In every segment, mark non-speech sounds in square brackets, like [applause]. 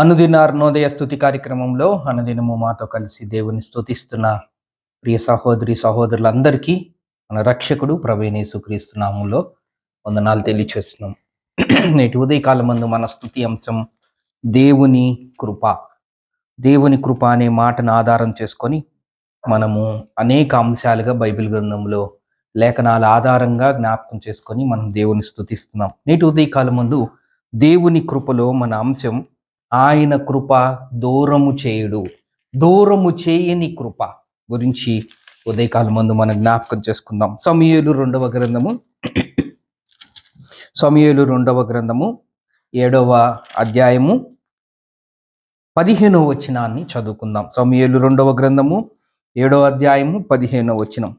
అనుదిన అర్ణోదయ స్థుతి కార్యక్రమంలో అనుదినము మాతో కలిసి దేవుని స్తుతిస్తున్న ప్రియ సహోదరి సహోదరులందరికీ మన రక్షకుడు ప్రవీణేశు నామంలో వందనాలు తెలియచేస్తున్నాం. నేటి ఉదయకాలం మందు మన స్థుతి అంశం దేవుని కృప. దేవుని కృప అనే మాటను ఆధారం చేసుకొని మనము అనేక అంశాలుగా బైబిల్ గ్రంథంలో లేఖనాల ఆధారంగా జ్ఞాపకం చేసుకొని మనం దేవుని స్థుతిస్తున్నాం నేటి ఉదయకాలం ముందు దేవుని కృపలో మన అంశం ఆయన కృప దూరము చేయుడు. దూరము చేయని కృప గురించి ఉదయకాలం ముందు మనం జ్ఞాపకం చేసుకుందాం. సమయలు రెండవ గ్రంథము. సమయలు రెండవ గ్రంథము ఏడవ అధ్యాయము పదిహేనవ వచనాన్ని చదువుకుందాం. సమయలు రెండవ గ్రంథము ఏడవ అధ్యాయము పదిహేనవ వచనం.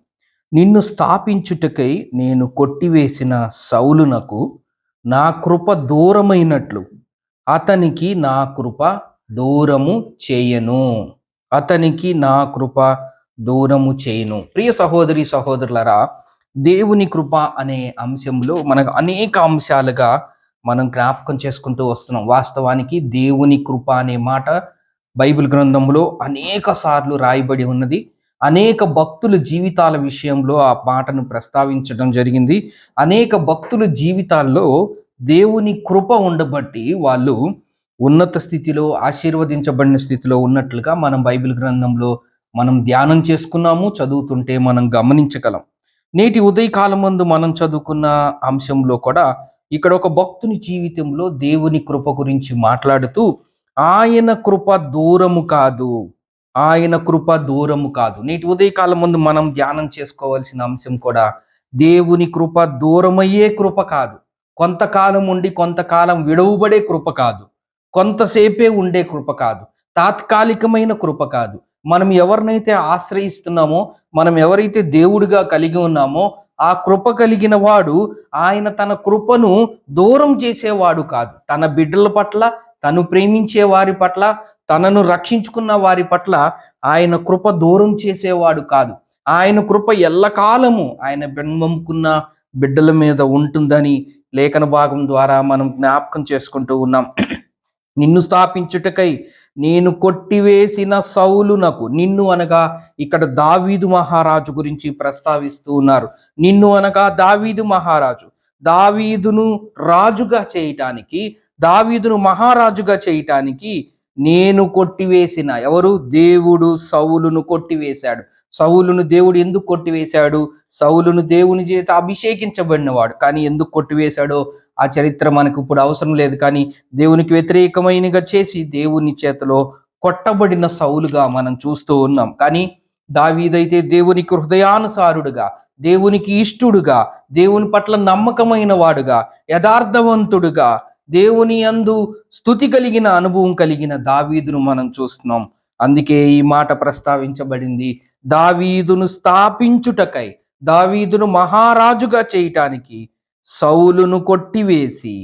నిన్ను స్థాపించుటకై నేను కొట్టివేసిన సౌలునకు నా కృప దూరమైనట్లు అతనికి నా కృప దూరము చేయను. అతనికి నా కృప దూరము చేయను. ప్రియ సహోదరి సహోదరులరా దేవుని కృప అనే అంశంలో మనకు అనేక అంశాలుగా మనం జ్ఞాపకం చేసుకుంటూ వస్తున్నాం. వాస్తవానికి దేవుని కృప అనే మాట బైబిల్ గ్రంథంలో అనేక సార్లు రాయబడి ఉన్నది. అనేక భక్తుల జీవితాల విషయంలో ఆ మాటను ప్రస్తావించడం జరిగింది. అనేక భక్తుల జీవితాల్లో దేవుని కృప ఉండబట్టి వాళ్ళు ఉన్నత స్థితిలో ఆశీర్వదించబడిన స్థితిలో ఉన్నట్లుగా మనం బైబిల్ గ్రంథంలో మనం ధ్యానం చేసుకున్నాము చదువుతుంటే మనం గమనించగలం. నేటి ఉదయకాలం ముందు మనం చదువుకున్న అంశంలో కూడా ఇక్కడ ఒక భక్తుని జీవితంలో దేవుని కృప గురించి మాట్లాడుతూ ఆయన కృప దూరము కాదు ఆయన కృప దూరము కాదు. నేటి ఉదయకాలం ముందు మనం ధ్యానం చేసుకోవాల్సిన అంశం కూడా దేవుని కృప దూరమయ్యే కృప కాదు. కొంతకాలం ఉండి కొంతకాలం విడవబడే కృప కాదు. కొంతసేపే ఉండే కృప కాదు. తాత్కాలికమైన కృప కాదు. మనం ఎవరినైతే ఆశ్రయిస్తున్నామో మనం ఎవరైతే దేవుడిగా కలిగి ఉన్నామో ఆ కృప కలిగిన వాడు ఆయన తన కృపను దూరం చేసేవాడు కాదు. తన బిడ్డల పట్ల తను ప్రేమించే వారి పట్ల తనను రక్షించుకున్న వారి పట్ల ఆయన కృప దూరం చేసేవాడు కాదు. ఆయన కృప ఎల్లకాలము ఆయన బింబంకున్న బిడ్డల మీద ఉంటుందని లేఖన భాగం ద్వారా మనం జ్ఞాపకం చేసుకుంటూ ఉన్నాం. నిన్ను స్థాపించుటకై నేను కొట్టివేసిన సౌలునకు నిన్ను అనగా ఇక్కడ దావీదు మహారాజు గురించి ప్రస్తావిస్తూ ఉన్నారు. నిన్ను అనగా దావీదు మహారాజు. దావీదును రాజుగా చేయటానికి దావీదును మహారాజుగా చేయటానికి నేను కొట్టివేసిన ఎవరు? దేవుడు సౌలును కొట్టివేశాడు. సౌలును దేవుడు ఎందుకు కొట్టివేశాడు? సౌలును దేవుని చేత అభిషేకించబడినవాడు. కానీ ఎందుకు కొట్టివేశాడో ఆ చరిత్ర మనకు ఇప్పుడు అవసరం లేదు. కానీ దేవునికి వ్యతిరేకమైనగా చేసి దేవుని చేతలో కొట్టబడిన సౌలుగా మనం చూస్తూ ఉన్నాం. కానీ దావీదైతే దేవునికి హృదయానుసారుడుగా దేవునికి ఇష్టుడుగా దేవుని పట్ల నమ్మకమైన వాడుగా యథార్థవంతుడుగా దేవుని అందు స్థుతి కలిగిన అనుభవం కలిగిన దావీదును మనం చూస్తున్నాం. అందుకే ఈ మాట ప్రస్తావించబడింది. దావీదును స్థాపించుటకై దావీదును మహారాజుగా చేయటానికి సౌలును కొట్టివేసి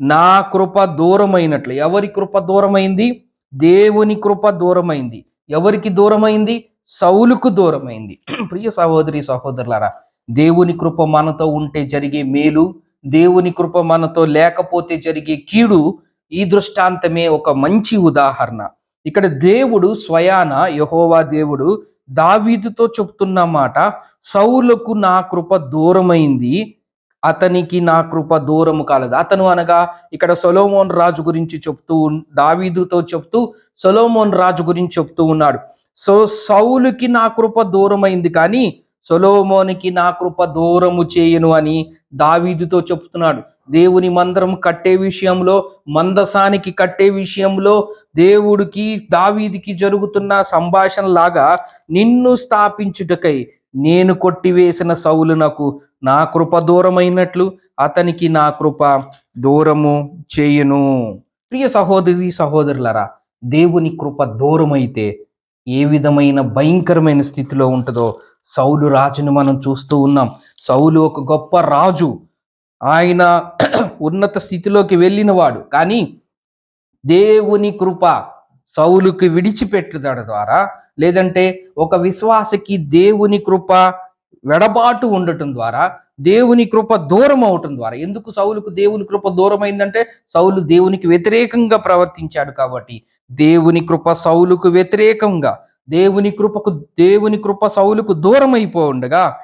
నా కృప దూరమైనట్లు. ఎవరి కృప దూరమైంది? దేవుని కృప దూరమైంది. ఎవరికి దూరమైంది? సౌలుకు దూరమైంది. [clears throat] ప్రియ సహోదరి సహోదరులారా దేవుని కృప మనతో ఉంటే జరిగే మేలు దేవుని కృప మనతో లేకపోతే జరిగే కీడు ఈ దృష్టాంతమే ఒక మంచి ఉదాహరణ. ఇక్కడ దేవుడు స్వయాన యహోవా దేవుడు దావీదుతో చెప్తున్న మాట సౌలుకు నా కృప దూరమైంది అతనికి నా కృప దూరము కాలేదు. అతను అనగా ఇక్కడ సొలోమోన్ రాజు గురించి చెప్తూ దావీదుతో చెప్తూ సొలోమోన్ రాజు గురించి చెప్తూ ఉన్నాడు. సో సౌలుకి నా కృప దూరమైంది కానీ సొలోమోనికి నా కృప దూరము చేయను అని దావీదుతో చెప్తున్నాడు. దేవుని మందిరం కట్టే విషయంలో మందసానికి కట్టే విషయంలో దేవుడికి దావీదికి జరుగుతున్న సంభాషణ లాగా నిన్ను స్థాపించుటకై నేను కొట్టివేసిన సౌలునకు నా కృప దూరమైనట్లు అతనికి నా కృప దూరము చేయును. ప్రియ సహోదరి సహోదరులరా దేవుని కృప దూరమైతే ఏ విధమైన భయంకరమైన స్థితిలో ఉంటుందో సౌలు రాజును మనం చూస్తూ ఉన్నాం. సౌలు ఒక గొప్ప రాజు. ఆయన [clears throat] ఉన్నత స్థితిలోకి వెళ్ళినవాడు. కానీ దేవుని కృప సౌలుకి విడిచిపెట్టుదడ ద్వారా లేదంటే ఒక విశ్వాసకి దేవుని కృప వెడబాటు ఉండటం ద్వారా దేవుని కృప దూరం అవటం ద్వారా. ఎందుకు సౌలుకు దేవుని కృప దూరం అయిందంటే సౌలు దేవునికి వ్యతిరేకంగా ప్రవర్తించాడు కాబట్టి. దేవుని కృప సౌలుకు వ్యతిరేకంగా దేవుని కృపకు దేవుని కృప సౌలుకు దూరం అయిపోండగా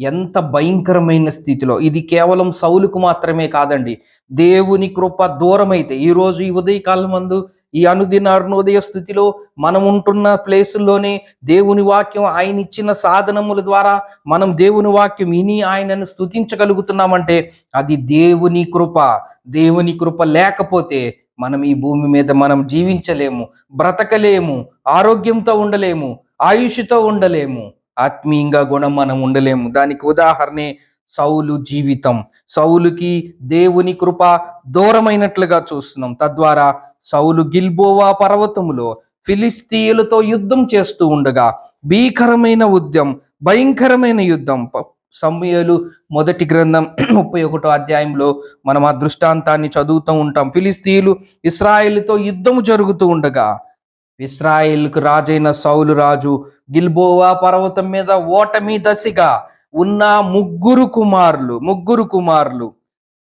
ఎంత భయంకరమైన స్థితిలో. ఇది కేవలం సౌలుకు మాత్రమే కాదండి. దేవుని కృప దూరమైతే ఈరోజు ఈ ఉదయకాలం మందు ఈ అనుదిన అరుణోదయ స్థితిలో మనం ఉంటున్న ప్లేసుల్లోనే దేవుని వాక్యం ఆయన ఇచ్చిన సాధనముల ద్వారా మనం దేవుని వాక్యం విని ఆయనను స్థుతించగలుగుతున్నామంటే అది దేవుని కృప. దేవుని కృప లేకపోతే మనం ఈ భూమి మీద మనం జీవించలేము బ్రతకలేము ఆరోగ్యంతో ఉండలేము ఆయుష్తో ఉండలేము ఆత్మీయంగా గుణం మనం ఉండలేము. దానికి ఉదాహరణే సౌలు జీవితం. సౌలుకి దేవుని కృప దూరమైనట్లుగా చూస్తున్నాం. తద్వారా సౌలు గిల్బోవా పర్వతములో ఫిలిస్తీయులతో యుద్ధం చేస్తూ ఉండగా భీకరమైన యుద్ధం భయంకరమైన యుద్ధం. సమయలు మొదటి గ్రంథం [clears throat] ముప్పై ఒకటో అధ్యాయంలో మనం ఆ దృష్టాంతాన్ని చదువుతూ ఉంటాం. ఫిలిస్తీయులు ఇస్రాయేల్తో యుద్ధము జరుగుతూ ఉండగా ఇస్రాయేల్కు రాజైన సౌలు రాజు గిల్బోవా పర్వతం మీద ఓటమి దశగా ఉన్న ముగ్గురు కుమారులు ముగ్గురు కుమారులు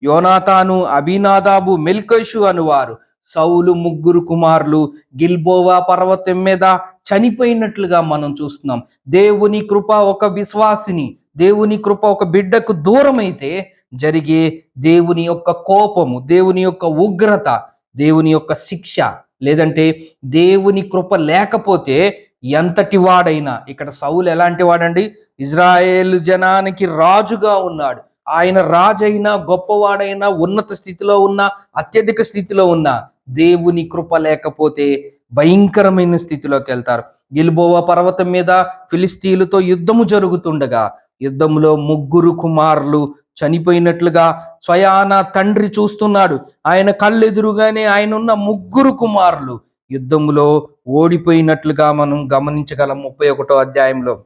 యోనాతాను అభినాదాబు మెల్కషు అనువారు సౌలు ముగ్గురు కుమారులు గిల్బోవా పర్వతం మీద చనిపోయినట్లుగా మనం చూస్తున్నాం. దేవుని కృప ఒక విశ్వాసిని దేవుని కృప ఒక బిడ్డకు దూరమైతే జరిగే దేవుని యొక్క కోపము దేవుని యొక్క ఉగ్రత దేవుని యొక్క శిక్ష లేదంటే దేవుని కృప లేకపోతే ఎంతటి వాడైనా ఇక్కడ సౌలు ఎలాంటి వాడండి? ఇజ్రాయేల్ జనానికి రాజుగా ఉన్నాడు. ఆయన రాజైనా గొప్పవాడైనా ఉన్నత స్థితిలో ఉన్న అత్యధిక స్థితిలో ఉన్న దేవుని కృప లేకపోతే భయంకరమైన స్థితిలోకి వెళ్తారు. గిల్బోవా పర్వతం మీద ఫిలిస్తీన్లతో యుద్ధము జరుగుతుండగా యుద్ధంలో ముగ్గురు కుమారులు చనిపోయినట్లుగా స్వయాన తండ్రి చూస్తున్నాడు. ఆయన కళ్ళెదురుగానే ఆయన ఉన్న ముగ్గురు కుమారులు యుద్ధంలో ఓడిపోయినట్లుగా మనం గమనించగలం ముప్పై ఒకటో అధ్యాయంలో.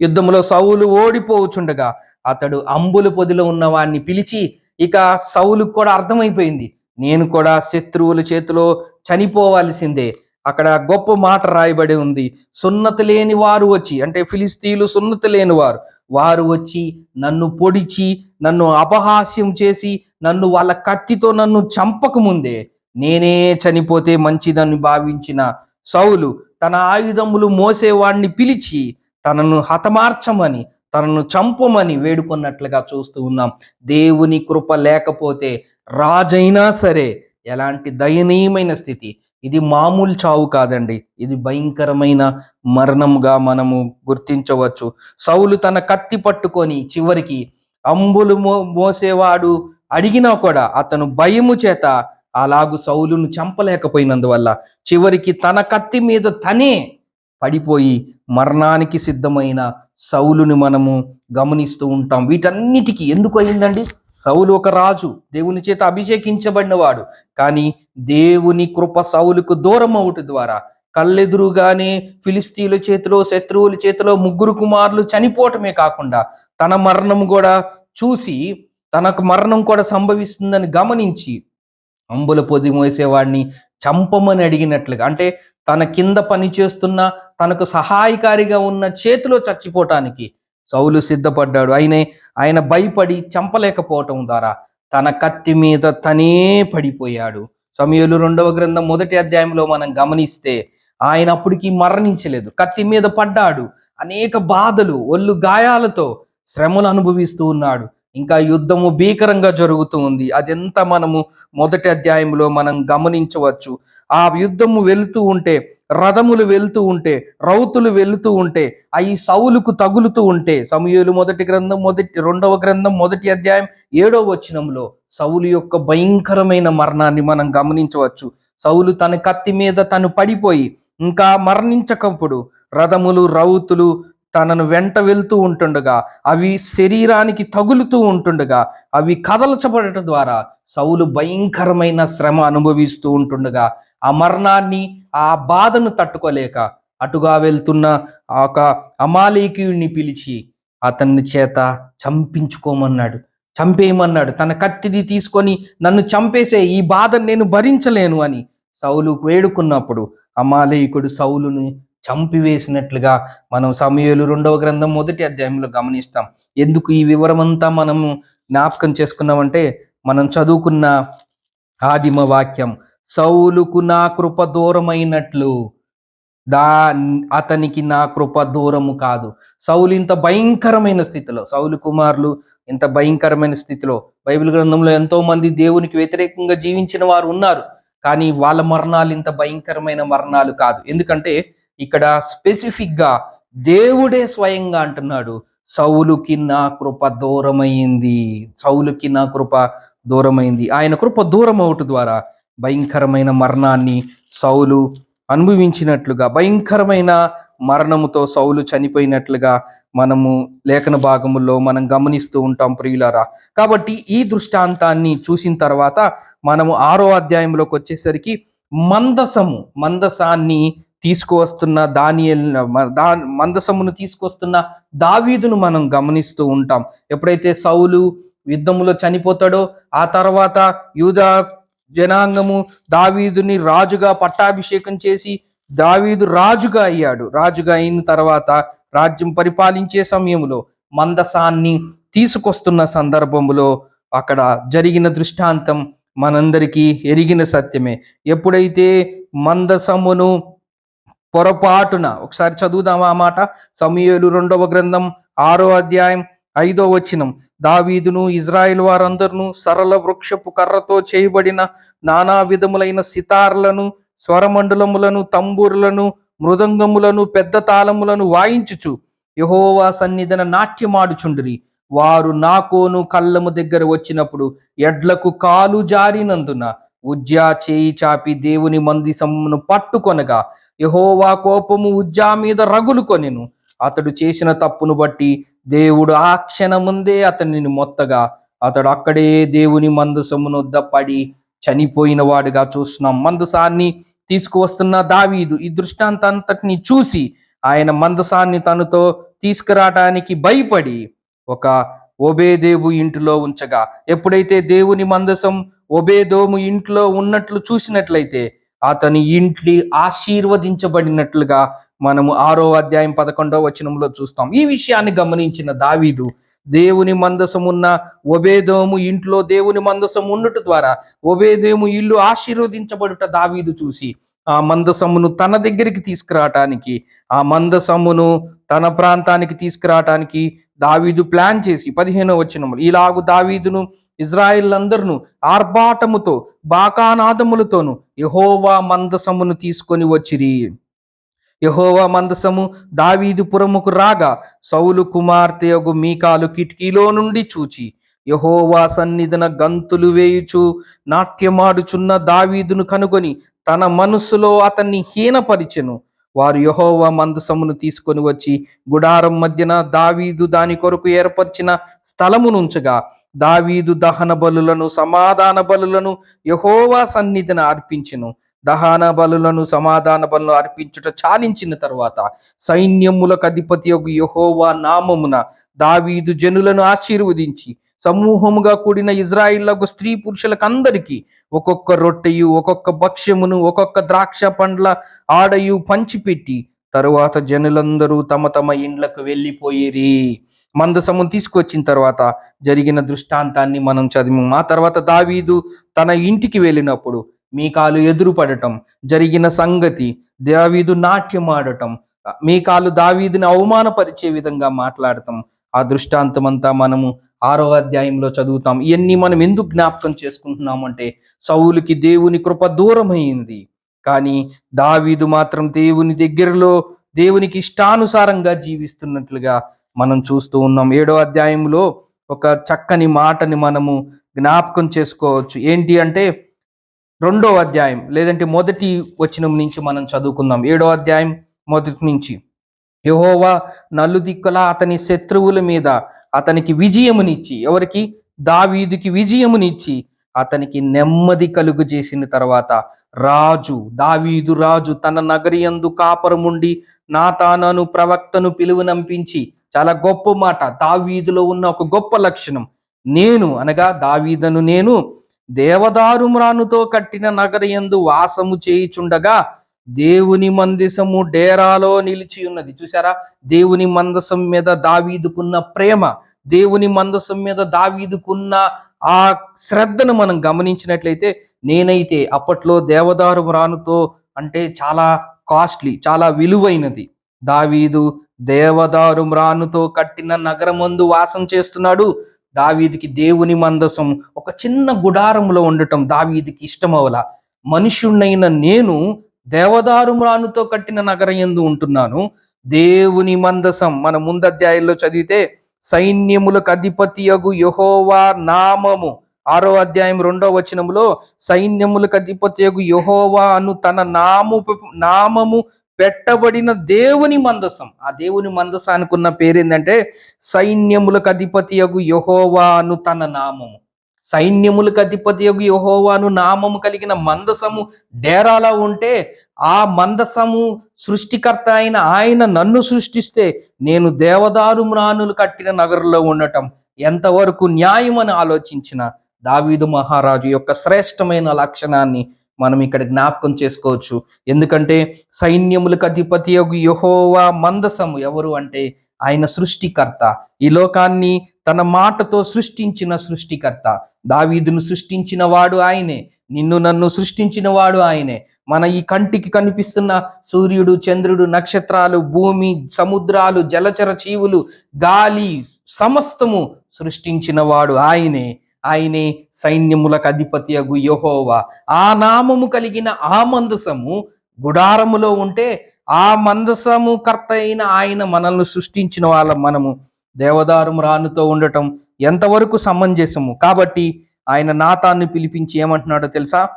యుద్ధంలో సౌలు ఓడిపోవచ్చుండగా అతడు అంబుల పొదిలో ఉన్నవాడిని పిలిచి ఇక సౌలుకు కూడా అర్థమైపోయింది. నేను కూడా శత్రువుల చేతిలో చనిపోవాల్సిందే. అక్కడ గొప్ప మాట రాయబడి ఉంది. సున్నతి లేని వారు వచ్చి అంటే ఫిలిస్తీన్లు సున్నతి లేని వారు వారు వచ్చి నన్ను పొడిచి నన్ను అపహాస్యం చేసి నన్ను వాళ్ళ కత్తితో నన్ను చంపక ముందే నేనే చనిపోతే మంచిదని భావించిన సౌలు తన ఆయుధములు మోసేవాడిని పిలిచి తనను హతమార్చమని తనను చంపమని వేడుకున్నట్లుగా చూస్తూ ఉన్నాం. దేవుని కృప లేకపోతే రాజైనా సరే ఎలాంటి దయనీయమైన స్థితి? ఇది మామూలు చావు కాదండి. ఇది భయంకరమైన మరణంగా మనము గుర్తించవచ్చు. సౌలు తన కత్తి పట్టుకొని చివరికి అంబులు మో మోసేవాడు అడిగినా కూడా అతను భయము చేత అలాగు సౌలును చంపలేకపోయినందువల్ల చివరికి తన కత్తి మీద తనే పడిపోయి మరణానికి సిద్ధమైన సౌలుని మనము గమనిస్తూ ఉంటాం. వీటన్నిటికీ ఎందుకు అయిందండి? సౌలు ఒక రాజు దేవుని చేత అభిషేకించబడినవాడు. కానీ దేవుని కృప సౌలుకు దూరం అవుట ద్వారా కళ్ళెదురుగానే ఫిలిస్తీన్ల చేతిలో శత్రువుల చేతిలో ముగ్గురు కుమారులు చనిపోవటమే కాకుండా తన మరణం కూడా చూసి తనకు మరణం కూడా సంభవిస్తుందని గమనించి అంబుల పొది మోసేవాడిని చంపమని అడిగినట్లుగా అంటే తన కింద పని చేస్తున్న తనకు సహాయకారిగా ఉన్న చేతిలో చచ్చిపోవటానికి సౌలు సిద్ధపడ్డాడు. ఆయన ఆయన భయపడి చంపలేకపోవటం ద్వారా తన కత్తి మీద తనే పడిపోయాడు. సమయంలో రెండవ గ్రంథం మొదటి అధ్యాయంలో మనం గమనిస్తే ఆయన అప్పటికి మరణించలేదు. కత్తి మీద పడ్డాడు. అనేక బాధలు ఒళ్ళు గాయాలతో శ్రమలు అనుభవిస్తూ ఉన్నాడు. ఇంకా యుద్ధము భీకరంగా జరుగుతూ ఉంది. అదెంత మనము మొదటి అధ్యాయంలో మనం గమనించవచ్చు. ఆ యుద్ధము వెళుతూ ఉంటే రథములు వెళుతూ ఉంటే రౌతులు వెళుతూ ఉంటే అవి సౌలుకు తగులుతూ ఉంటే సమూహలు మొదటి గ్రంథం మొదటి రెండవ గ్రంథం మొదటి అధ్యాయం ఏడవ వచనంలో సౌలు యొక్క భయంకరమైన మరణాన్ని మనం గమనించవచ్చు. సౌలు తన కత్తి మీద తను పడిపోయి ఇంకా మరణించకప్పుడు రథములు రౌతులు తనను వెంట వెళ్తూ ఉంటుండగా అవి శరీరానికి తగులుతూ ఉంటుండగా అవి కదల్చబడటం ద్వారా సౌలు భయంకరమైన శ్రమ అనుభవిస్తూ ఉంటుండగా ఆ మరణాన్ని ఆ బాధను తట్టుకోలేక అటుగా వెళ్తున్న ఒక అమాలేకీయుడిని పిలిచి అతన్ని చేత చంపించుకోమన్నాడు. చంపేయమన్నాడు. తన కత్తిది తీసుకొని నన్ను చంపేసే ఈ బాధను నేను భరించలేను అని సౌలు వేడుకున్నప్పుడు అమాలేయకుడు సౌలుని చంపివేసినట్లుగా మనం సమయాలు రెండవ గ్రంథం మొదటి అధ్యాయంలో గమనిస్తాం. ఎందుకు ఈ వివరమంతా మనము జ్ఞాపకం చేసుకున్నామంటే మనం చదువుకున్న ఆదిమ వాక్యం సౌలుకు నా కృప దూరమైనట్లు. దా అతనికి నా కృప దూరము కాదు. సౌలు ఇంత భయంకరమైన స్థితిలో సౌలు కుమారులు ఇంత భయంకరమైన స్థితిలో బైబిల్ గ్రంథంలో ఎంతో మంది దేవునికి వ్యతిరేకంగా జీవించిన వారు ఉన్నారు. కానీ వాళ్ళ మరణాలు ఇంత భయంకరమైన మరణాలు కాదు. ఎందుకంటే ఇక్కడ స్పెసిఫిక్గా దేవుడే స్వయంగా అంటున్నాడు సౌలుకి నా కృప దూరమైంది సౌలుకి నా కృప దూరమైంది. ఆయన కృప దూరం అవుట ద్వారా భయంకరమైన మరణాన్ని సౌలు అనుభవించినట్లుగా భయంకరమైన మరణముతో సౌలు చనిపోయినట్లుగా మనము లేఖన భాగముల్లో మనం గమనిస్తూ ఉంటాం ప్రియులారా. కాబట్టి ఈ దృష్టాంతాన్ని చూసిన తర్వాత మనము ఆరో అధ్యాయంలోకి వచ్చేసరికి మందసము మందసాన్ని తీసుకువస్తున్న దానియల్ దా మందసమును తీసుకొస్తున్న దావీదును మనం గమనిస్తూ ఉంటాం. ఎప్పుడైతే సౌలు యుద్ధములో చనిపోతాడో ఆ తర్వాత యూదా జనాంగము దావీదుని రాజుగా పట్టాభిషేకం చేసి దావీదు రాజుగా అయ్యాడు. రాజుగా అయిన తర్వాత రాజ్యం పరిపాలించే సమయంలో మందసాన్ని తీసుకొస్తున్న సందర్భంలో అక్కడ జరిగిన దృష్టాంతం మనందరికీ ఎరిగిన సత్యమే. ఎప్పుడైతే మందసమును పొరపాటున ఒకసారి చదువుదామా ఆ మాట? సమయలు రెండవ గ్రంథం ఆరో అధ్యాయం ఐదో వచనం. దావీదును ఇజ్రాయిల్ వారందరును సరళ వృక్షపు కర్రతో చేయబడిన నానా విధములైన సితార్లను స్వరమండలములను తంబూరులను మృదంగములను పెద్ద తాళములను వాయించుచు యహోవా సన్నిధన నాట్యమాడుచుండిరి. వారు నాకోను కళ్ళము దగ్గర వచ్చినప్పుడు ఎడ్లకు కాలు జారినందున ఉజ్జా చేయి చాపి దేవుని మందిసమును పట్టుకొనగా యహోవా కోపము ఉజ్జా మీద రగులు కొనెను అతడు చేసిన తప్పును బట్టి దేవుడు ఆ క్షణముందే అతనిని మొత్తగా అతడు అక్కడే దేవుని మందసమును పడి చనిపోయిన వాడుగా చూస్తున్నాం. మందసాన్ని తీసుకువస్తున్న దావీదు ఈ దృష్టాంతంతటిని చూసి ఆయన మందసాన్ని తనతో తీసుకురావడానికి భయపడి ఒక ఒబేదేవు ఇంటిలో ఉంచగా ఎప్పుడైతే దేవుని మందసం ఒబేదోము ఇంట్లో ఉన్నట్లు చూసినట్లయితే అతని ఇంటి ఆశీర్వదించబడినట్లుగా మనము ఆరో అధ్యాయం పదకొండవ వచనంలో చూస్తాం. ఈ విషయాన్ని గమనించిన దావీదు దేవుని మందసం ఉన్న ఒబేదోము ఇంట్లో దేవుని మందసం ఉన్నట్టు ద్వారా ఒబేదేము ఇల్లు ఆశీర్వదించబడుట దావీదు చూసి ఆ మందసమును తన దగ్గరికి తీసుకురావటానికి ఆ మందసమును తన ప్రాంతానికి తీసుకురావటానికి దావీదు ప్లాన్ చేసి పదిహేనో వచనములు ఇలాగు దావీదును ఇజ్రాయిల్ ఆర్భాటముతో బాకానాదములతోను యహోవా మందసమును తీసుకొని వచ్చిరి. యహోవా మందసము దావీదు పురముకు రాగా సౌలు కుమార్తె యొగు మీకాలు కిటికీలో నుండి చూచి యహోవా సన్నిధిన గంతులు వేయుచు నాట్యమాడుచున్న దావీదును కనుగొని తన మనస్సులో అతన్ని హీనపరిచెను. వారు యహోవా మందసమును తీసుకొని వచ్చి గుడారం మధ్యన దావీదు దాని కొరకు ఏర్పరిచిన స్థలమునుంచగా దావీదు దహన బలులను సమాధాన బలులను యహోవా సన్నిధిన అర్పించెను. దహన బలులను సమాధాన బలులను అర్పించుట చాలించిన తర్వాత సైన్యములకు అధిపతి యొక్క యహోవా నామమున దావీదు జనులను ఆశీర్వదించి సమూహముగా కూడిన ఇజ్రాయిల్లకు స్త్రీ పురుషులకు అందరికీ ఒక్కొక్క రొట్టెయు ఒక్కొక్క భక్ష్యమును ఒక్కొక్క ద్రాక్ష పండ్ల ఆడయు పంచిపెట్టి తరువాత జనులందరూ తమ తమ ఇండ్లకు వెళ్ళిపోయేరి. మందసము తీసుకొచ్చిన తర్వాత జరిగిన దృష్టాంతాన్ని మనం చదివాం ఆ తర్వాత దావీదు తన ఇంటికి వెళ్ళినప్పుడు మీకాలు ఎదురుపడటం జరిగిన సంగతి దావీదు నాట్యం ఆడటం మీకాలు దావీదుని అవమానపరిచే విధంగా మాట్లాడటం ఆ దృష్టాంతం అంతా మనము ఆరో అధ్యాయంలో చదువుతాం. ఇవన్నీ మనం ఎందుకు జ్ఞాపకం చేసుకుంటున్నామంటే సౌలుకి దేవుని కృప దూరమైంది. కానీ దావీదు మాత్రం దేవుని దగ్గరలో దేవునికి ఇష్టానుసారంగా జీవిస్తున్నట్లుగా మనం చూస్తూ ఉన్నాం. ఏడో అధ్యాయంలో ఒక చక్కని మాటని మనము జ్ఞాపకం చేసుకోవచ్చు. ఏంటి అంటే రెండో అధ్యాయం లేదంటే మొదటి వచనం నుంచి మనం చదువుకుందాం. ఏడో అధ్యాయం మొదటి నుంచి. యహోవా నలుదిక్కుల అతని శత్రువుల మీద అతనికి విజయమునిచ్చి ఎవరికి? దావీదుకి విజయమునిచ్చి అతనికి నెమ్మది కలుగు చేసిన తర్వాత రాజు దావీదు రాజు తన నగరి యందు కాపరముండి నాతానను ప్రవక్తను పిలువనంపించి చాలా గొప్ప మాట. దావీదులో ఉన్న ఒక గొప్ప లక్షణం నేను అనగా దావీదను నేను దేవదారు మ్రానుతో కట్టిన నగరి ఎందు వాసము చేయుచుండగా దేవుని మందిసము డేరాలో నిలిచి ఉన్నది. చూసారా దేవుని మందసం మీద దావీదుకున్న ప్రేమ దేవుని మందసం మీద దావీదుకున్న ఆ శ్రద్ధను మనం గమనించినట్లయితే నేనైతే అప్పట్లో దేవదారు రానుతో అంటే చాలా కాస్ట్లీ చాలా విలువైనది. దావీదు దేవదారు మ్రానుతో కట్టిన నగరమందు వాసం చేస్తున్నాడు. దావీదికి దేవుని మందసం ఒక చిన్న గుడారంలో ఉండటం దావీదికి ఇష్టమవల. మనుషుణ్ణైన నేను దేవదారుమ్రానుతో కట్టిన నగరం ఎందు ఉంటున్నాను. దేవుని మందసం మన ముందధ్యాయంలో చదివితే సైన్యములకు అధిపతియగు యహోవా నామము. ఆరో అధ్యాయం రెండో వచనములో సైన్యములకు అధిపతియగు యహోవా అను తన నాము నామము పెట్టబడిన దేవుని మందసం. ఆ దేవుని మందసానికి ఉన్న పేరేందంటే సైన్యములకు అధిపతియగు యహోవా యహోవాను తన నామము. సైన్యములకు అధిపతియగు యహోవాను నామము కలిగిన మందసము డేరాలా ఉంటే ఆ మందసము సృష్టికర్త అయిన ఆయన నన్ను సృష్టిస్తే నేను దేవదారు మ్రానులు కట్టిన నగరంలో ఉండటం ఎంతవరకు న్యాయం అని ఆలోచించిన దావీదు మహారాజు యొక్క శ్రేష్టమైన లక్షణాన్ని మనం ఇక్కడ జ్ఞాపకం చేసుకోవచ్చు. ఎందుకంటే సైన్యములకు అధిపతి యహోవా మందసము ఎవరు అంటే ఆయన సృష్టికర్త. ఈ లోకాన్ని తన మాటతో సృష్టించిన సృష్టికర్త. దావీదును సృష్టించిన వాడు ఆయనే. నిన్ను నన్ను సృష్టించిన వాడు ఆయనే. మన ఈ కంటికి కనిపిస్తున్న సూర్యుడు చంద్రుడు నక్షత్రాలు భూమి సముద్రాలు జలచర జీవులు గాలి సమస్తము సృష్టించిన వాడు ఆయనే. ఆయనే సైన్యములకు అధిపతి అగు యహోవా. ఆ నామము కలిగిన ఆ మందసము గుడారములో ఉంటే ఆ మందసము కర్త అయిన ఆయన మనల్ని సృష్టించిన వాళ్ళం మనము. దేవదారు రానుతో ఉండటం ఎంతవరకు సమంజసము? కాబట్టి ఆయన నాతాన్ని పిలిపించి ఏమంటున్నాడో తెలుసా?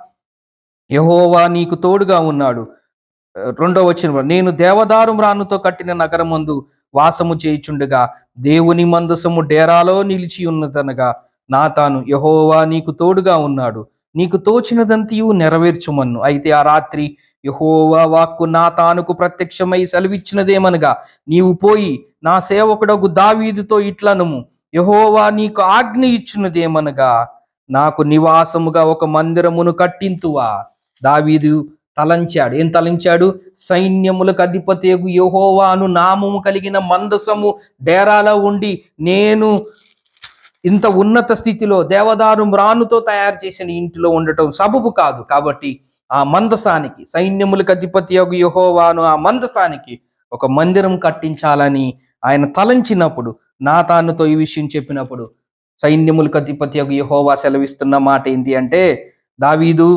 యహోవా నీకు తోడుగా ఉన్నాడు. రెండో వచ్చిన నేను దేవదారు రానుతో కట్టిన నగరమందు వాసము చేయుచుండగా దేవుని మందసము డేరాలో నిలిచి ఉన్నదనగా నా తాను యహోవా నీకు తోడుగా ఉన్నాడు. నీకు తోచినదంతియు నెరవేర్చుమన్ను. అయితే ఆ రాత్రి యహోవా వాక్కు నా తానుకు ప్రత్యక్షమై సెలవిచ్చినదేమనగా నీవు పోయి నా సేవకుడగు దావీదుతో ఇట్లనుము. యహోవా నీకు ఆజ్ఞ ఇచ్చినదేమనగా నాకు నివాసముగా ఒక మందిరమును కట్టింతువా. దావీదు తలంచాడు. ఏం తలంచాడు? సైన్యములకు అధిపతేగు యహోవాను నామము కలిగిన మందసము డేరాలో ఉండి నేను ఇంత ఉన్నత స్థితిలో దేవదారు మ్రానుతో తయారు చేసిన ఇంటిలో ఉండటం సబబు కాదు. కాబట్టి ఆ మందసానికి సైన్యములకు అధిపతి యొక్క యహోవాను ఆ మందసానికి ఒక మందిరం కట్టించాలని ఆయన తలంచినప్పుడు నాతానుతో ఈ విషయం చెప్పినప్పుడు సైన్యములకు అధిపతి యొక్క యహోవా సెలవిస్తున్న మాట ఏంటి అంటే దావీదు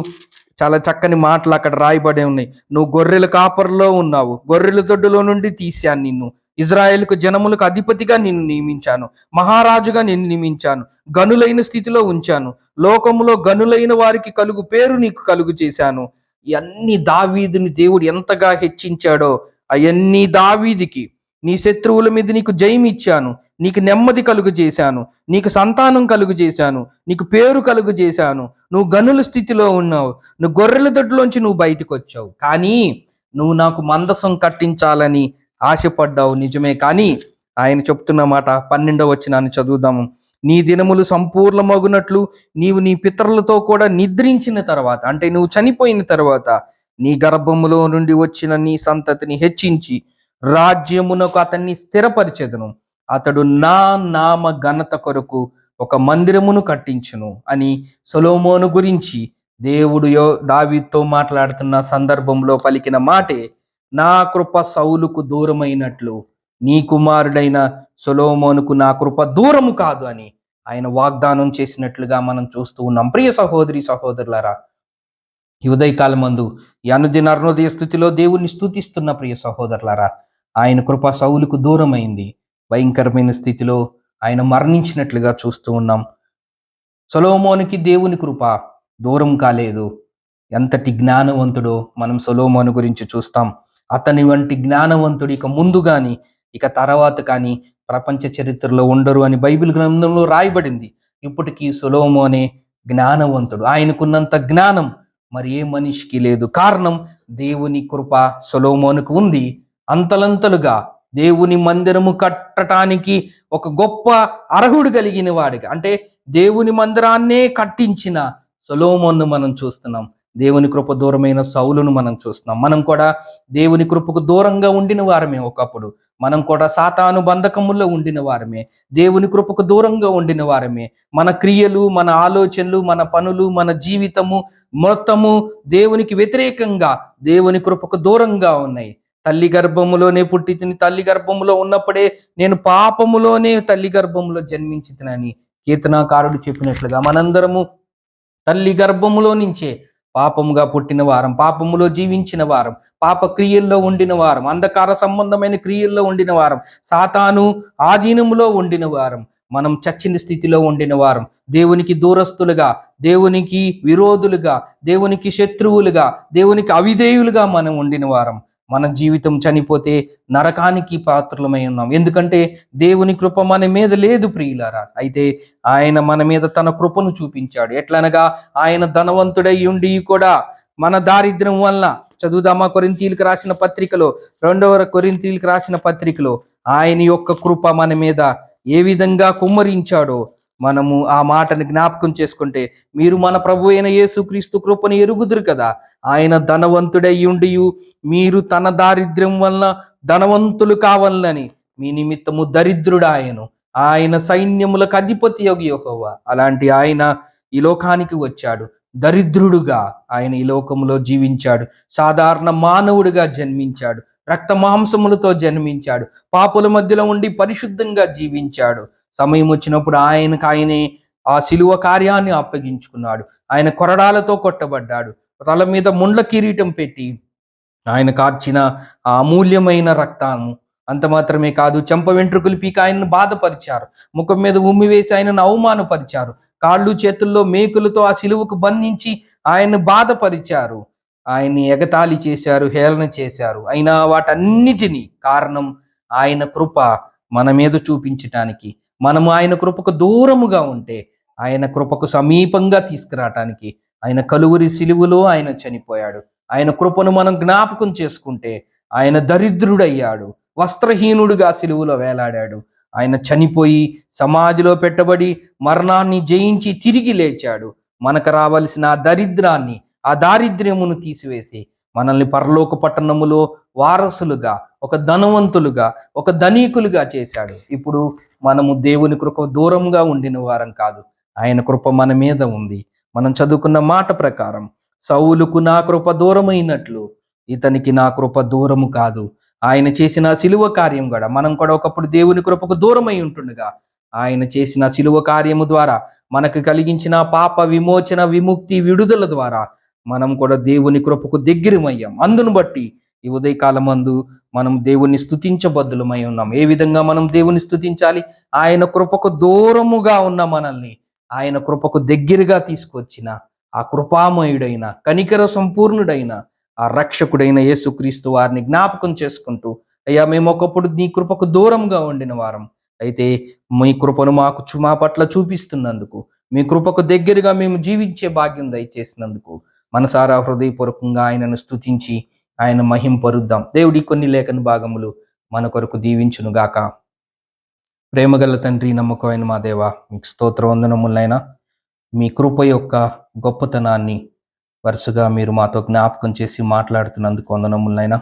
చాలా చక్కని మాటలు అక్కడ రాయబడి ఉన్నాయి. నువ్వు గొర్రెల కాపర్లో ఉన్నావు. గొర్రెల దొడ్డులో నుండి తీశాను నిన్ను. ఇజ్రాయెల్కు జనములకు అధిపతిగా నిన్ను నియమించాను. మహారాజుగా నిన్ను నియమించాను. గనులైన స్థితిలో ఉంచాను. లోకములో గనులైన వారికి కలుగు పేరు నీకు కలుగు చేశాను. ఇవన్నీ దావీదుని దేవుడు ఎంతగా హెచ్చించాడో అవన్నీ దావీదికి నీ శత్రువుల మీద నీకు జయం ఇచ్చాను. నీకు నెమ్మది కలుగు చేశాను. నీకు సంతానం కలుగు చేశాను. నీకు పేరు కలుగు చేశాను. నువ్వు గనుల స్థితిలో ఉన్నావు. నువ్వు గొర్రెల దొడ్లోంచి నువ్వు బయటకు వచ్చావు కానీ నువ్వు నాకు మందసం కట్టించాలని ఆశపడ్డావు నిజమే కానీ ఆయన చెప్తున్న మాట పన్నెండవ వచ్చినాన్ని చదువుదాము నీ దినములు సంపూర్ణమగునట్లు నీవు నీ పితరులతో కూడా నిద్రించిన తర్వాత అంటే నువ్వు చనిపోయిన తర్వాత నీ గర్భములో నుండి వచ్చిన నీ సంతతిని హెచ్చించి రాజ్యమునకు అతన్ని స్థిరపరిచెదను. అతడు నా నామ ఘనత కొరకు ఒక మందిరమును కట్టించును అని సొలోమోను గురించి దేవుడు యో మాట్లాడుతున్న సందర్భంలో పలికిన మాటే నా కృప సౌలుకు దూరమైనట్లు నీ కుమారుడైన సొలోమోనుకు నా కృప దూరము కాదు అని ఆయన వాగ్దానం చేసినట్లుగా మనం చూస్తూ ఉన్నాం. ప్రియ సహోదరి సహోదరులారా యుదయ కాలమందు ఈ అనుదిన అరుణోదయ స్థితిలో దేవుణ్ణి స్థుతిస్తున్న ప్రియ సహోదరులారా ఆయన కృప సౌలుకు దూరమైంది. భయంకరమైన స్థితిలో ఆయన మరణించినట్లుగా చూస్తూ ఉన్నాం. సొలోమోనికి దేవుని కృప దూరం కాలేదు. ఎంతటి జ్ఞానవంతుడో మనం సొలోమోను గురించి చూస్తాం. అతని వంటి జ్ఞానవంతుడు ఇక ముందు కానీ ఇక తర్వాత కానీ ప్రపంచ చరిత్రలో ఉండరు అని బైబిల్ గ్రంథంలో రాయబడింది. ఇప్పటికీ సొలోమోనే జ్ఞానవంతుడు. ఆయనకున్నంత జ్ఞానం మరి ఏ మనిషికి లేదు. కారణం దేవుని కృప సొలోమోనుకు ఉంది. అంతలంతలుగా దేవుని మందిరము కట్టడానికి ఒక గొప్ప అర్హుడు కలిగిన వాడిగా అంటే దేవుని మందిరాన్నే కట్టించిన సొలోమోన్ను మనం చూస్తున్నాం. దేవుని కృప దూరమైన సౌలును మనం చూస్తున్నాం. మనం కూడా దేవుని కృపకు దూరంగా ఉండిన వారమే ఒకప్పుడు. మనం కూడా సాతాను బంధకముల్లో ఉండిన వారమే. దేవుని కృపకు దూరంగా ఉండిన వారమే. మన క్రియలు మన ఆలోచనలు మన పనులు మన జీవితము మొత్తము దేవునికి వ్యతిరేకంగా దేవుని కృపకు దూరంగా ఉన్నాయి. తల్లి గర్భములోనే పుట్టి తిని తల్లి గర్భములో ఉన్నప్పుడే నేను పాపములోనే తల్లి గర్భములో జన్మించితనని కీర్తనాకారుడు చెప్పినట్లుగా మనందరము తల్లి గర్భములో నుంచే పాపముగా పుట్టిన వారం పాపములో జీవించిన వారం పాప క్రియల్లో ఉండిన వారం అంధకార సంబంధమైన క్రియల్లో ఉండిన వారం సాతాను ఆధీనములో ఉండిన వారం మనం చచ్చిన స్థితిలో ఉండిన వారం దేవునికి దూరస్తులుగా దేవునికి విరోధులుగా దేవునికి శత్రువులుగా దేవునికి అవిధేయులుగా మనం ఉండిన వారం. మన జీవితం చనిపోతే నరకానికి పాత్రలమై ఉన్నాం. ఎందుకంటే దేవుని కృప మన మీద లేదు ప్రియులారా. అయితే ఆయన మన మీద తన కృపను చూపించాడు. ఎట్లనగా ఆయన ధనవంతుడై ఉండి కూడా మన దారిద్ర్యం వలన చదువుదామా కొరింతీలకు రాసిన పత్రికలో రెండవ కొరింతీలకు రాసిన పత్రికలో ఆయన యొక్క కృప మన మీద ఏ విధంగా కుమ్మరించాడో మనము ఆ మాటని జ్ఞాపకం చేసుకుంటే మీరు మన ప్రభు అయిన యేసుక్రీస్తు కృపను ఎరుగుదురు కదా. ఆయన ధనవంతుడై ఉండి మీరు తన దారిద్ర్యం వలన ధనవంతులు కావాలని మీ నిమిత్తము దరిద్రుడాయను. ఆయన సైన్యములకు అధిపతి యోగి యెహోవా. అలాంటి ఆయన ఈ లోకానికి వచ్చాడు. దరిద్రుడుగా ఆయన ఈ లోకములో జీవించాడు. సాధారణ మానవుడిగా జన్మించాడు. రక్త మాంసములతో జన్మించాడు. పాపుల మధ్యలో ఉండి పరిశుద్ధంగా జీవించాడు. సమయం వచ్చినప్పుడు ఆయనకు ఆయనే ఆ శిలువ కార్యాన్ని అప్పగించుకున్నాడు. ఆయన కొరడాలతో కొట్టబడ్డాడు. తల మీద ముండ్ల కిరీటం పెట్టి ఆయన కార్చిన ఆ అమూల్యమైన రక్తాము అంత మాత్రమే కాదు చెంప వెంట్రుకలు పీక ఆయనను బాధపరిచారు. ముఖం మీద ఉమ్మి వేసి ఆయనను అవమానపరిచారు. కాళ్ళు చేతుల్లో మేకులతో ఆ శిలువకు బంధించి ఆయన్ను బాధపరిచారు. ఆయన్ని ఎగతాళి చేశారు హేళన చేశారు. అయినా వాటన్నిటినీ కారణం ఆయన కృప మన మీద చూపించటానికి మనము ఆయన కృపకు దూరముగా ఉంటే ఆయన కృపకు సమీపంగా తీసుకురావటానికి ఆయన కలువురి సిలువులో ఆయన చనిపోయాడు. ఆయన కృపను మనం జ్ఞాపకం చేసుకుంటే ఆయన దరిద్రుడయ్యాడు. వస్త్రహీనుడుగా సిలువులో వేలాడాడు. ఆయన చనిపోయి సమాధిలో పెట్టబడి మరణాన్ని జయించి తిరిగి లేచాడు. మనకు రావలసిన ఆ దరిద్రాన్ని ఆ దారిద్ర్యమును తీసివేసి మనల్ని పరలోక పట్టణములో వారసులుగా ఒక ధనవంతులుగా ఒక ధనీకులుగా చేశాడు. ఇప్పుడు మనము దేవుని కృప దూరంగా ఉండిన వారం కాదు. ఆయన కృప మన మీద ఉంది. మనం చదువుకున్న మాట ప్రకారం సౌలుకు నా కృప దూరమైనట్లు ఇతనికి నా కృప దూరము కాదు. ఆయన చేసిన సిలువ కార్యం కూడా మనం కూడా ఒకప్పుడు దేవుని కృపకు దూరమై ఉంటుండగా ఆయన చేసిన సిలువ కార్యము ద్వారా మనకు కలిగించిన పాప విమోచన విముక్తి విడుదల ద్వారా మనం కూడా దేవుని కృపకు దగ్గరమయ్యాం. అందును బట్టి ఈ ఉదయకాలం అందు మనం దేవుణ్ణి స్థుతించబద్దులమై ఉన్నాం. ఏ విధంగా మనం దేవుని స్థుతించాలి ఆయన కృపకు దూరముగా ఉన్న మనల్ని ఆయన కృపకు దగ్గరగా తీసుకొచ్చిన ఆ కృపామయుడైన కనికర సంపూర్ణుడైన ఆ రక్షకుడైన యేసుక్రీస్తు వారిని జ్ఞాపకం చేసుకుంటూ అయ్యా మేము ఒకప్పుడు నీ కృపకు దూరంగా ఉండిన వారం. అయితే మీ కృపను మాకు చు- మా పట్ల చూపిస్తున్నందుకు మీ కృపకు దగ్గరగా మేము జీవించే భాగ్యం దయచేసినందుకు మనసారా హృదయపూర్వకంగా ఆయనను స్తుతించి ఆయన మహింపరుద్దాం. దేవుడి కొన్ని లేఖన భాగములు మన కొరకు దీవించునుగాక. ప్రేమగల తండ్రి నమ్మకమైన మా దేవ మీకు స్తోత్ర వందనములైనా మీ కృప యొక్క గొప్పతనాన్ని వరుసగా మీరు మాతో జ్ఞాపకం చేసి మాట్లాడుతున్నందుకు వందనములైనా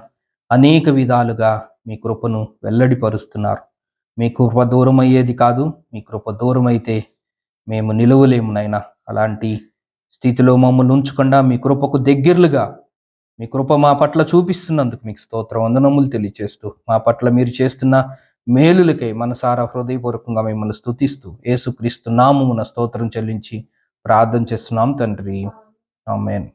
అనేక విధాలుగా మీ కృపను వెల్లడిపరుస్తున్నారు. మీ కృప దూరం అయ్యేది కాదు మీ కృప దూరం అయితే మేము నిలవలేమునైనా అలాంటి స్థితిలో మమ్మల్ని ఉంచకుండా మీ కృపకు దగ్గరలుగా మీ కృప మా పట్ల చూపిస్తున్నందుకు మీకు స్తోత్ర వందనములు తెలియచేస్తూ మా పట్ల మీరు చేస్తున్న మేలులకై మనసారా హృదయపూర్వకంగా మిమ్మల్ని స్తుతిస్తూ యేసుక్రీస్తు నామమున స్తోత్రం చెల్లించి ప్రార్థన చేస్తున్నాం తండ్రి. ఆమెన్.